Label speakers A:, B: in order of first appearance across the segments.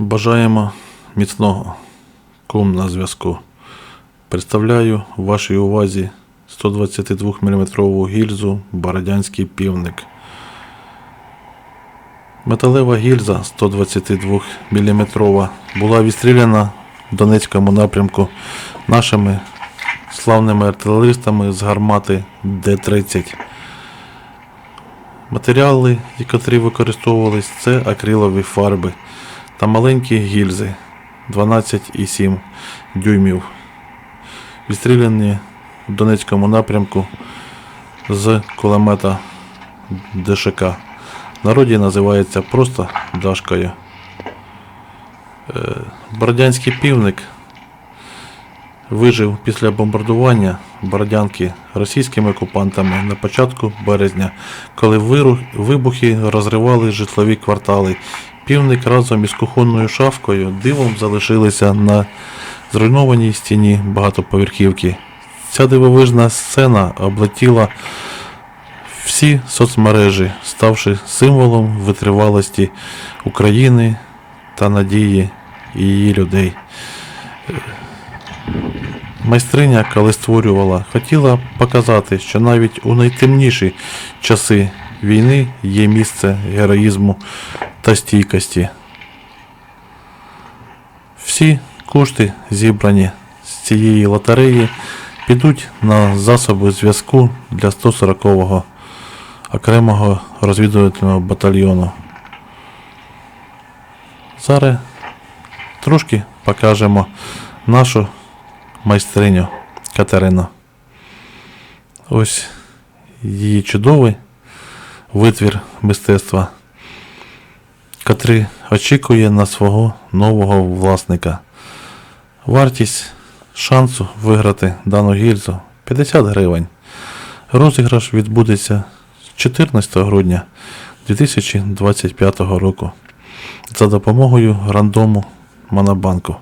A: Бажаємо міцного кум на зв'язку. Представляю вашій увазі 122 мм гільзу Бородянський півник. Металева гільза 122 мм була відстріляна в Донецькому напрямку нашими славними артилеристами з гармати Д-30. Матеріали, які використовувались, це акрилові фарби та маленькі гільзи 12,7 дюймів. Відстріляні в Донецькому напрямку з кулемета ДШК. Народі називається просто Дашкою. Е, Бородянський півник вижив після бомбардування Бородянки російськими окупантами на початку березня, коли вибухи розривали житлові квартали. Півник разом із кухонною шафкою дивом залишилися на зруйнованій стіні багатоповерхівки. Ця дивовижна сцена облетіла всі соцмережі, ставши символом витривалості України та надії її людей. Майстриня, коли створювала, хотіла показати, що навіть у найтемніші часи війни є місце героїзму та стійкості. Всі кошти, зібрані з цієї лотереї, підуть на засоби зв'язку для 140-го окремого розвідувального батальйону. Зараз трошки покажемо нашу майстриню Катерину. Ось її чудовий витвір мистецтва, котрий очікує на свого нового власника. Вартість шансу виграти дану гільзу 50 гривень. Розіграш відбудеться 14 грудня 2025 року за допомогою рандому Монобанку.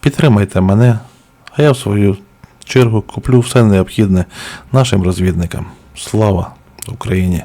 A: Підтримайте мене, а я в свою чергу куплю все необхідне нашим розвідникам. Слава Україні!